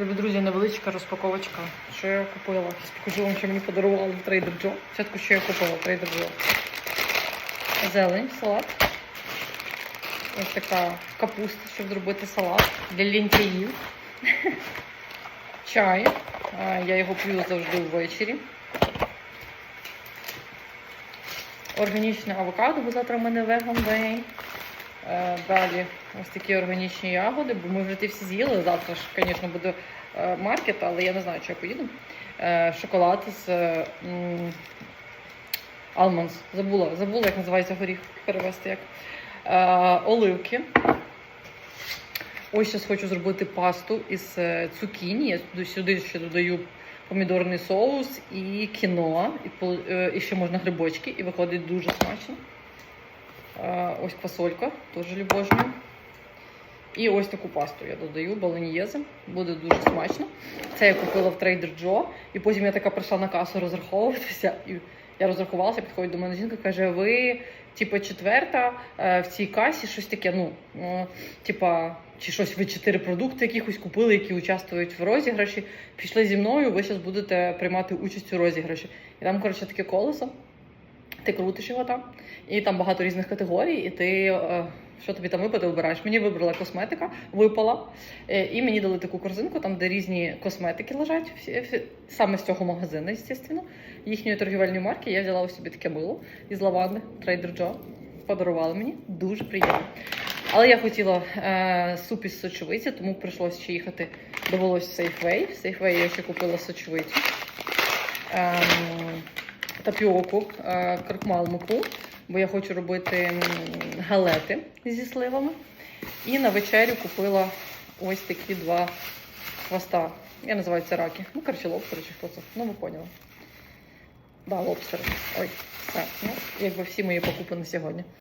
Друзі, невеличка розпаковочка. Що я купила? Покажу вам, що мені подарували в Trader Joe. Спочатку, що я купила в Trader Joe. Зелень, салат. Ось така капуста, щоб зробити салат для лінтяїв. Чай. Я його п'ю завжди ввечері. Органічне авокадо, бо завтра в мене веган день. Е, Далі ось такі органічні ягоди, бо ми вже ті всі з'їли. Завтра ж, звісно, буде е, маркет, але я не знаю, чи я поїду. Е, Шоколад з Almonds. Забула, забула, як називається горіх перевести як. Оливки. Ось зараз хочу зробити пасту із цукіні. Я сюди- ще додаю помідорний соус і е, і ще можна грибочки, і виходить дуже смачно. Ось фасолька, теж любожню. І ось таку пасту я додаю, баланьєзи. Буде дуже смачно. Це я купила в Trader Joe. І потім я така прийшла на касу розраховуватися. І я розрахувалася, підходить до мене жінка, каже: ви, типу, четверта е, в цій касі щось таке, ну, е, типа, чи щось ви чотири продукти якихось купили, які участвують в розіграші. Пішли зі мною, ви зараз будете приймати участь у розіграші. І там, коротше, таке колесо. Ти крутиш його там, і там багато різних категорій, і ти е, що тобі там випаде, обираєш. Мені вибрала косметика, випала, е, і мені дали таку корзинку, там де різні косметики лежать, саме з цього магазину, звісно, їхньої торгівельної марки. Я взяла ось собі таке мило із лаванди Trader Joe. Подарували мені дуже приємно. Але я хотіла е, суп із сочевиці, тому прийшлося ще їхати. Довелося в Safeway. В Safeway я ще купила сочевицю. Ем, тапіоку, е, крахмал муку, бо я хочу робити галети зі сливами. І на вечерю купила ось такі два хвоста. Я називаю це раки. Ну, коротше, лобстери чи хто це. Ну, ви поняли. Да, лобстери. Ой, все. Ну, якби всі мої покупи на сьогодні.